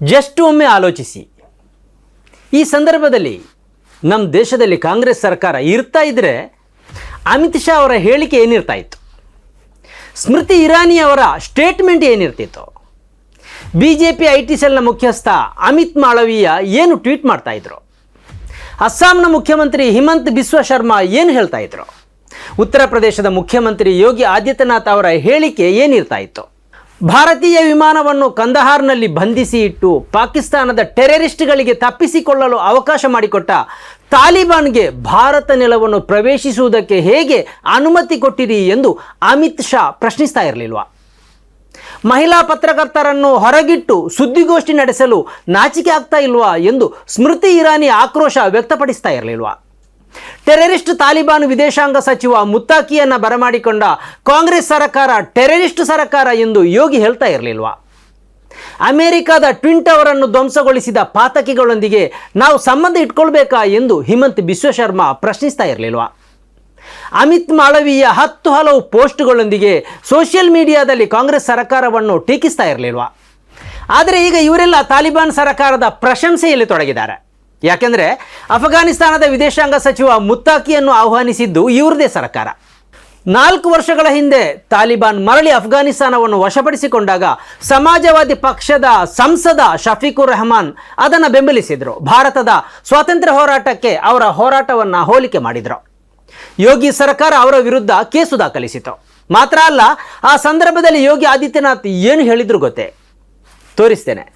Just ಒಮ್ಮೆ ಆಲೋಚಿಸಿ. ಈ ಸಂದರ್ಭದಲ್ಲಿ ನಮ್ಮ ದೇಶದಲ್ಲಿ ಕಾಂಗ್ರೆಸ್ ಸರ್ಕಾರ ಇರ್ತಾ ಇದ್ದರೆ ಅಮಿತ್ ಶಾ ಅವರ ಹೇಳಿಕೆ ಏನಿರ್ತಾ ಇತ್ತು? ಸ್ಮೃತಿ ಇರಾನಿ ಅವರ statement ಏನಿರ್ತಿತ್ತು? B J P I T ಸೆಲ್ನ ಮುಖ್ಯಸ್ಥ ಅಮಿತ್ ಮಾಳವೀಯ ಏನು ಟ್ವೀಟ್ ಮಾಡ್ತಾಯಿದ್ರು ಅಸ್ಸಾಂನ ಮುಖ್ಯಮಂತ್ರಿ ಹಿಮಂತ್ ಬಿಸ್ವ ಶರ್ಮಾ ಏನು ಹೇಳ್ತಾ ಇದ್ರು? ಉತ್ತರ ಪ್ರದೇಶದ ಮುಖ್ಯಮಂತ್ರಿ ಯೋಗಿ ಆದಿತ್ಯನಾಥ್ ಅವರ ಹೇಳಿಕೆ ಏನಿರ್ತಾ ಇತ್ತು? ಭಾರತೀಯ ವಿಮಾನವನ್ನು ಕಂದಹಾರ್ನಲ್ಲಿ ಬಂಧಿಸಿ ಇಟ್ಟು ಪಾಕಿಸ್ತಾನದ ಟೆರರಿಸ್ಟ್ಗಳಿಗೆ ತಪ್ಪಿಸಿಕೊಳ್ಳಲು ಅವಕಾಶ ಮಾಡಿಕೊಟ್ಟ ತಾಲಿಬಾನ್ಗೆ ಭಾರತ ನೆಲವನ್ನು ಪ್ರವೇಶಿಸುವುದಕ್ಕೆ ಹೇಗೆ ಅನುಮತಿ ಕೊಟ್ಟಿರಿ ಎಂದು ಅಮಿತ್ ಶಾ ಪ್ರಶ್ನಿಸ್ತಾ ಇರಲಿಲ್ವ? ಮಹಿಳಾ ಪತ್ರಕರ್ತರನ್ನು ಹೊರಗಿಟ್ಟು ಸುದ್ದಿಗೋಷ್ಠಿ ನಡೆಸಲು ನಾಚಿಕೆ ಆಗ್ತಾ ಇಲ್ವಾ ಎಂದು ಸ್ಮೃತಿ ಇರಾನಿ ಆಕ್ರೋಶ ವ್ಯಕ್ತಪಡಿಸ್ತಾ ಇರಲಿಲ್ವಾ? ಟೆರರಿಸ್ಟ್ ತಾಲಿಬಾನ್ ವಿದೇಶಾಂಗ ಸಚಿವ ಮುತ್ತಾಕಿಯನ್ನು ಬರಮಾಡಿಕೊಂಡ ಕಾಂಗ್ರೆಸ್ ಸರಕಾರ ಟೆರರಿಸ್ಟ್ ಸರಕಾರ ಎಂದು ಯೋಗಿ ಹೇಳ್ತಾ ಇರಲಿಲ್ವಾ? ಅಮೆರಿಕದ ಟ್ವಿನ್ ಟವರ್ ಅನ್ನು ಧ್ವಂಸಗೊಳಿಸಿದ ಪಾತಕಿಗಳೊಂದಿಗೆ ನಾವು ಸಂಬಂಧ ಇಟ್ಕೊಳ್ಬೇಕಾ ಎಂದು ಹಿಮಂತ್ ಬಿಶ್ವಶರ್ಮಾ ಪ್ರಶ್ನಿಸ್ತಾ ಇರಲಿಲ್ವಾ? ಅಮಿತ್ ಮಾಳವೀಯ ಹತ್ತು ಹಲವು ಪೋಸ್ಟ್ಗಳೊಂದಿಗೆ ಸೋಷಿಯಲ್ ಮೀಡಿಯಾದಲ್ಲಿ ಕಾಂಗ್ರೆಸ್ ಸರ್ಕಾರವನ್ನು ಟೀಕಿಸ್ತಾ ಇರಲಿಲ್ವಾ? ಆದರೆ ಈಗ ಇವರೆಲ್ಲ ತಾಲಿಬಾನ್ ಸರ್ಕಾರದ ಪ್ರಶಂಸೆಯಲ್ಲಿ ತೊಡಗಿದ್ದಾರೆ. ಯಾಕೆಂದರೆ ಅಫ್ಘಾನಿಸ್ತಾನದ ವಿದೇಶಾಂಗ ಸಚಿವ ಮುತ್ತಾಕಿಯನ್ನು ಆಹ್ವಾನಿಸಿದ್ದು ಇವ್ರದೇ ಸರ್ಕಾರ. ನಾಲ್ಕು ವರ್ಷಗಳ ಹಿಂದೆ ತಾಲಿಬಾನ್ ಮರಳಿ ಅಫ್ಘಾನಿಸ್ತಾನವನ್ನು ವಶಪಡಿಸಿಕೊಂಡಾಗ ಸಮಾಜವಾದಿ ಪಕ್ಷದ ಸಂಸದ ಶಫೀಕುರ್ ರೆಹಮಾನ್ ಅದನ್ನು ಬೆಂಬಲಿಸಿದರು. ಭಾರತದ ಸ್ವಾತಂತ್ರ್ಯ ಹೋರಾಟಕ್ಕೆ ಅವರ ಹೋರಾಟವನ್ನು ಹೋಲಿಕೆ ಮಾಡಿದರು. ಯೋಗಿ ಸರ್ಕಾರ ಅವರ ವಿರುದ್ಧ ಕೇಸು ದಾಖಲಿಸಿತು ಮಾತ್ರ ಅಲ್ಲ, ಆ ಸಂದರ್ಭದಲ್ಲಿ ಯೋಗಿ ಆದಿತ್ಯನಾಥ್ ಏನು ಹೇಳಿದ್ರು ಗೊತ್ತೇ? ತೋರಿಸ್ತೇನೆ.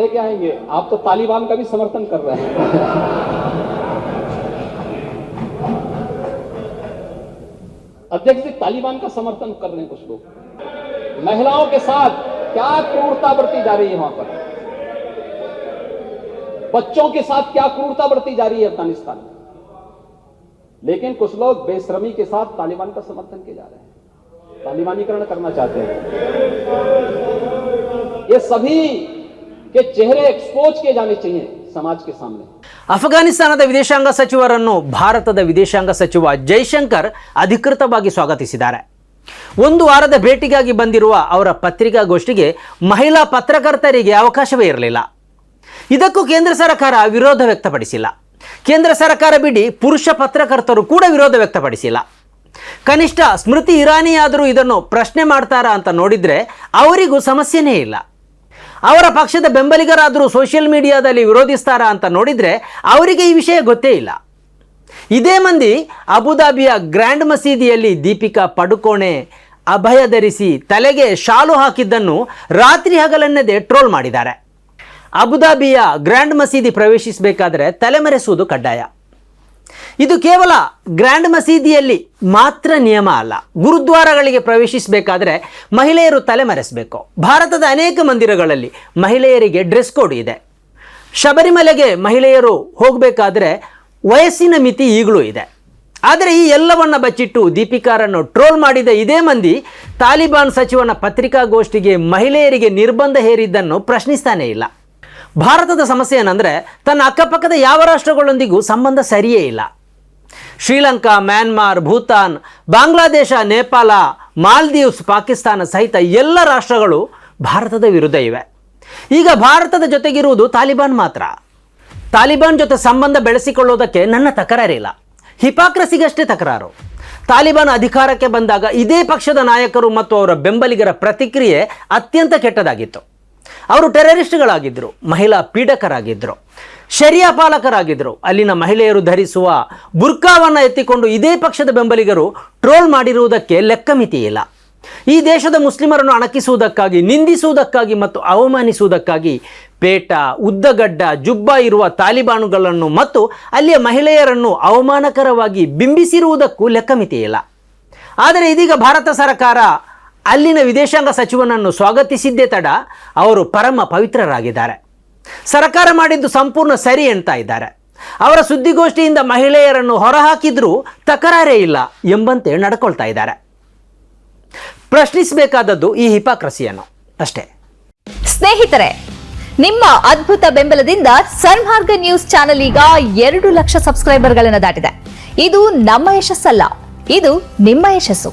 लेके आएँगे। आप तो तालिबान का भी समर्थन कर रहे हैं। अध्यक्ष जी, तालिबान का समर्थन कर रहे हैं कुछ लोग। महिलाओं के साथ क्या क्रूरता बरती जा रही है वहाँ पर? बच्चों के साथ क्या क्रूरता बरती जा रही है अफ़गानिस्तान में? लेकिन कुछ लोग बेश्रमी के साथ तालिबान का समर्थन किए जा रहे हैं। तालिबानीकरण करना चाहते हैं। ये सभी के चेहरे एक्सपोज किए जाने चाहिए समाज के सामने ಅಫಘಾನಿಸ್ತಾನದ ವಿದೇಶಾಂಗ ಸಚಿವರನ್ನು ಭಾರತದ ವಿದೇಶಾಂಗ ಸಚಿವ ಜೈಶಂಕರ್ ಅಧಿಕೃತವಾಗಿ ಸ್ವಾಗತಿಸಿದ್ದಾರೆ ಒಂದು ವಾರದ ಭೇಟಿಗಾಗಿ ಬಂದಿರುವ ಅವರ ಪತ್ರಿಕಾಗೋಷ್ಠಿಗೆ ಮಹಿಳಾ ಪತ್ರಕರ್ತರಿಗೆ ಅವಕಾಶವೇ ಇರಲಿಲ್ಲ ಇದಕ್ಕೂ ಕೇಂದ್ರ ಸರ್ಕಾರ ವಿರೋಧ ವ್ಯಕ್ತಪಡಿಸಿಲ್ಲ ಕೇಂದ್ರ ಸರ್ಕಾರ ಬಿಡಿ ಪುರುಷ ಪತ್ರಕರ್ತರು ಕೂಡ ವಿರೋಧ ವ್ಯಕ್ತಪಡಿಸಿಲ್ಲ ಕನಿಷ್ಠ ಸ್ಮೃತಿ ಇರಾನಿ ಆದರೂ ಇದನ್ನು ಪ್ರಶ್ನೆ ಮಾಡ್ತಾರಾ ಅಂತ ನೋಡಿದರೆ ಅವರಿಗೂ ಸಮಸ್ಯೆನೇ ಇಲ್ಲ ಅವರ ಪಕ್ಷದ ಬೆಂಬಲಿಗರಾದರೂ ಸೋಷಿಯಲ್ ಮೀಡಿಯಾದಲ್ಲಿ ವಿರೋಧಿಸ್ತಾರಾ ಅಂತ ನೋಡಿದರೆ ಅವರಿಗೆ ಈ ವಿಷಯ ಗೊತ್ತೇ ಇಲ್ಲ. ಇದೇ ಮಂದಿ ಅಬುದಾಬಿಯ ಗ್ರ್ಯಾಂಡ್ ಮಸೀದಿಯಲ್ಲಿ ದೀಪಿಕಾ ಪಡುಕೋಣೆ ಅಭಯ ಧರಿಸಿ ತಲೆಗೆ ಶಾಲು ಹಾಕಿದ್ದನ್ನು ರಾತ್ರಿ ಹಗಲನ್ನದೇ ಟ್ರೋಲ್ ಮಾಡಿದ್ದಾರೆ. ಅಬುದಾಬಿಯ ಗ್ರ್ಯಾಂಡ್ ಮಸೀದಿ ಪ್ರವೇಶಿಸಬೇಕಾದ್ರೆ ತಲೆಮರೆಸುವುದು ಕಡ್ಡಾಯ. ಇದು ಕೇವಲ ಗ್ರ್ಯಾಂಡ್ ಮಸೀದಿಯಲ್ಲಿ ಮಾತ್ರ ನಿಯಮ ಅಲ್ಲ. ಗುರುದ್ವಾರಗಳಿಗೆ ಪ್ರವೇಶಿಸಬೇಕಾದ್ರೆ ಮಹಿಳೆಯರು ತಲೆಮರೆಸಬೇಕು. ಭಾರತದ ಅನೇಕ ಮಂದಿರಗಳಲ್ಲಿ ಮಹಿಳೆಯರಿಗೆ ಡ್ರೆಸ್ ಕೋಡ್ ಇದೆ. ಶಬರಿಮಲೆಗೆ ಮಹಿಳೆಯರು ಹೋಗಬೇಕಾದ್ರೆ ವಯಸ್ಸಿನ ಮಿತಿ ಈಗಲೂ ಇದೆ. ಆದರೆ ಈ ಎಲ್ಲವನ್ನ ಬಚ್ಚಿಟ್ಟು ದೀಪಿಕಾರನ್ನು ಟ್ರೋಲ್ ಮಾಡಿದ ಇದೇ ಮಂದಿ ತಾಲಿಬಾನ್ ಸಚಿವನ ಪತ್ರಿಕಾಗೋಷ್ಠಿಗೆ ಮಹಿಳೆಯರಿಗೆ ನಿರ್ಬಂಧ ಹೇರಿದ್ದನ್ನು ಪ್ರಶ್ನಿಸ್ತಾನೇ ಇಲ್ಲ. ಭಾರತದ ಸಮಸ್ಯೆ ಏನಂದರೆ ತನ್ನ ಅಕ್ಕಪಕ್ಕದ ಯಾವ ರಾಷ್ಟ್ರಗಳೊಂದಿಗೂ ಸಂಬಂಧ ಸರಿಯೇ ಇಲ್ಲ. ಶ್ರೀಲಂಕಾ, ಮ್ಯಾನ್ಮಾರ್, ಭೂತಾನ್, ಬಾಂಗ್ಲಾದೇಶ, ನೇಪಾಳ, ಮಾಲ್ದೀವ್ಸ್, ಪಾಕಿಸ್ತಾನ ಸಹಿತ ಎಲ್ಲ ರಾಷ್ಟ್ರಗಳು ಭಾರತದ ವಿರುದ್ಧ ಇವೆ. ಈಗ ಭಾರತದ ಜೊತೆಗಿರುವುದು ತಾಲಿಬಾನ್ ಮಾತ್ರ. ತಾಲಿಬಾನ್ ಜೊತೆ ಸಂಬಂಧ ಬೆಳೆಸಿಕೊಳ್ಳೋದಕ್ಕೆ ನನ್ನ ತಕರಾರಿಲ್ಲ. ಹಿಪಾಕ್ರಸಿಗಷ್ಟೇ ತಕರಾರು. ತಾಲಿಬಾನ್ ಅಧಿಕಾರಕ್ಕೆ ಬಂದಾಗ ಇದೇ ಪಕ್ಷದ ನಾಯಕರು ಮತ್ತು ಅವರ ಬೆಂಬಲಿಗರ ಪ್ರತಿಕ್ರಿಯೆ ಅತ್ಯಂತ ಕೆಟ್ಟದಾಗಿತ್ತು. ಅವರು ಟೆರರಿಸ್ಟ್ಗಳಾಗಿದ್ದರು ಮಹಿಳಾ ಪೀಡಕರಾಗಿದ್ದರು ಶರಿಯ ಪಾಲಕರಾಗಿದ್ದರು ಅಲ್ಲಿನ ಮಹಿಳೆಯರು ಧರಿಸುವ ಬುರ್ಕಾವನ್ನು ಎತ್ತಿಕೊಂಡು ಇದೇ ಪಕ್ಷದ ಬೆಂಬಲಿಗರು ಟ್ರೋಲ್ ಮಾಡಿರುವುದಕ್ಕೆ ಲೆಕ್ಕ ಮಿತಿ ಇಲ್ಲ. ಈ ದೇಶದ ಮುಸ್ಲಿಮರನ್ನು ಅಣಕಿಸುವುದಕ್ಕಾಗಿ, ನಿಂದಿಸುವುದಕ್ಕಾಗಿ ಮತ್ತು ಅವಮಾನಿಸುವುದಕ್ಕಾಗಿ ಪೇಟ, ಉದ್ದಗಡ್ಡ, ಜುಬ್ಬ ಇರುವ ತಾಲಿಬಾನುಗಳನ್ನು ಮತ್ತು ಅಲ್ಲಿಯ ಮಹಿಳೆಯರನ್ನು ಅವಮಾನಕರವಾಗಿ ಬಿಂಬಿಸಿರುವುದಕ್ಕೂ ಲೆಕ್ಕ ಮಿತಿ ಇಲ್ಲ. ಆದರೆ ಇದೀಗ ಭಾರತ ಸರ್ಕಾರ ಅಲ್ಲಿನ ವಿದೇಶಾಂಗ ಸಚಿವನನ್ನು ಸ್ವಾಗತಿಸಿದ್ದೇ ತಡ ಅವರು ಪರಮ ಪವಿತ್ರರಾಗಿದ್ದಾರೆ. ಸರ್ಕಾರ ಮಾಡಿದ್ದು ಸಂಪೂರ್ಣ ಸರಿ ಅಂತ ಇದ್ದಾರೆ. ಅವರ ಸುದ್ದಿಗೋಷ್ಠಿಯಿಂದ ಮಹಿಳೆಯರನ್ನು ಹೊರಹಾಕಿದ್ರೂ ತಕರಾರೇ ಇಲ್ಲ ಎಂಬಂತೆ ನಡ್ಕೊಳ್ತಾ ಇದ್ದಾರೆ. ಪ್ರಶ್ನಿಸಬೇಕಾದದ್ದು ಈ ಹಿಪಾಕ್ರಸಿಯನ್ನು ಅಷ್ಟೇ. ಸ್ನೇಹಿತರೆ, ನಿಮ್ಮ ಅದ್ಭುತ ಬೆಂಬಲದಿಂದ ಸನ್ಮಾರ್ಗ ನ್ಯೂಸ್ ಚಾನೆಲ್ ಈಗ ಎರಡು ಲಕ್ಷ ಸಬ್ಸ್ಕ್ರೈಬರ್ಗಳನ್ನು ದಾಟಿದೆ. ಇದು ನಮ್ಮ ಯಶಸ್ಸಲ್ಲ, ಇದು ನಿಮ್ಮ ಯಶಸ್ಸು.